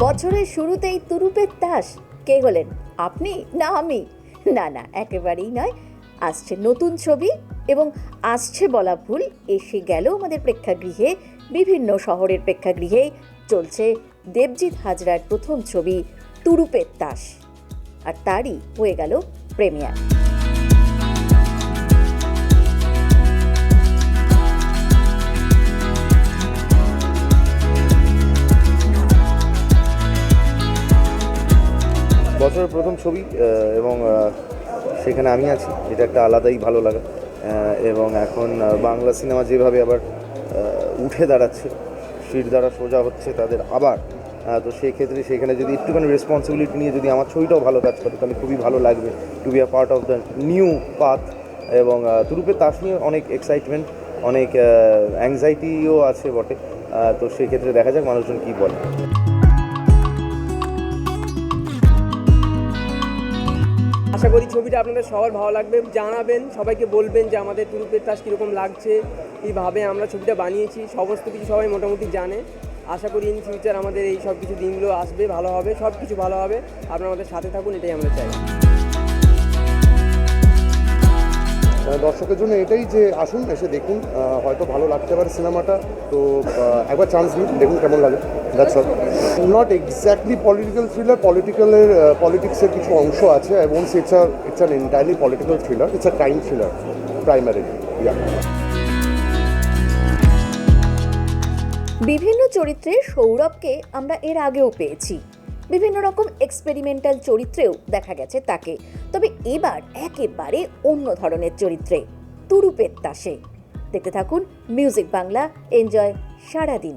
বছরের শুরুতেই তুরুপের তাস কে হলেন? আপনি না আমি? না না, একেবারেই নয়। আসছে নতুন ছবি এবং আসছে বলা ভুল। এসে গেল আমাদের প্রেক্ষাগৃহে, বিভিন্ন শহরের প্রেক্ষাগৃহেই চলছে দেবজিৎ হাজরার প্রথম ছবি, তুরুপের তাস আর তারই হয়ে গেল প্রেমিয়ার। বছরের প্রথম ছবি এবং সেখানে আমি আছি। এটা একটা আলাদাই ভালো লাগা। এবং এখন বাংলা সিনেমা যেভাবে আবার উঠে দাঁড়াচ্ছে সিট দ্বারা সোজা হচ্ছে তাদের আবার তো সেই ক্ষেত্রে সেখানে যদি একটুখানি রেসপন্সিবিলিটি নিয়ে যদি আমার ছবিটাও ভালো কাজ করে তাহলে খুবই ভালো লাগবে to be a part of the new path এবং আহ, তুরুপে তাস নিয়ে অনেক এক্সাইটমেন্ট অনেক অ্যাংজাইটিও আছে বটে। তো সেই ক্ষেত্রে দেখা যাক মানুষজন কী বলে। আশা করি ছবিটা আপনাদের সবার ভালো লাগবে। জানাবেন, সবাইকে বলবেন যে আমাদের তুরুপের তাস কীরকম লাগছে, কীভাবে আমরা ছবিটা বানিয়েছি, সমস্ত কিছু সবাই মোটামুটি জানে। আশা করি ইন ফিউচার আমাদের এই সব কিছু দিনগুলো আসবে, ভালো হবে সব কিছু ভালো হবে। আপনারা আমাদের সাথে থাকুন, এটাই আমরা চাই। দর্শকের জন্য এটাই যে আসুন, এসে দেখুন হয়তো ভালো লাগতে পারে সিনেমাটা। তো একবার চান্স দিন দেখুন কেমন লাগে। That's all not exactly political thriller পলিটিক্যালের পলিটিক্সের কিছু অংশ আছে। এবং it's a it's an entirely political thriller it's a crime thriller primarily yeah বিভিন্ন চরিত্রে সৌরভকে আমরা এর আগেও পেয়েছি। বিভিন্ন রকম এক্সপেরিমেন্টাল চরিত্রেও দেখা গেছে তাকে। তবে এবার একেবারে অন্য ধরনের চরিত্রে, তুরুপের তাসে দেখতে থাকুন মিউজিক বাংলা এনজয় সারাদিন।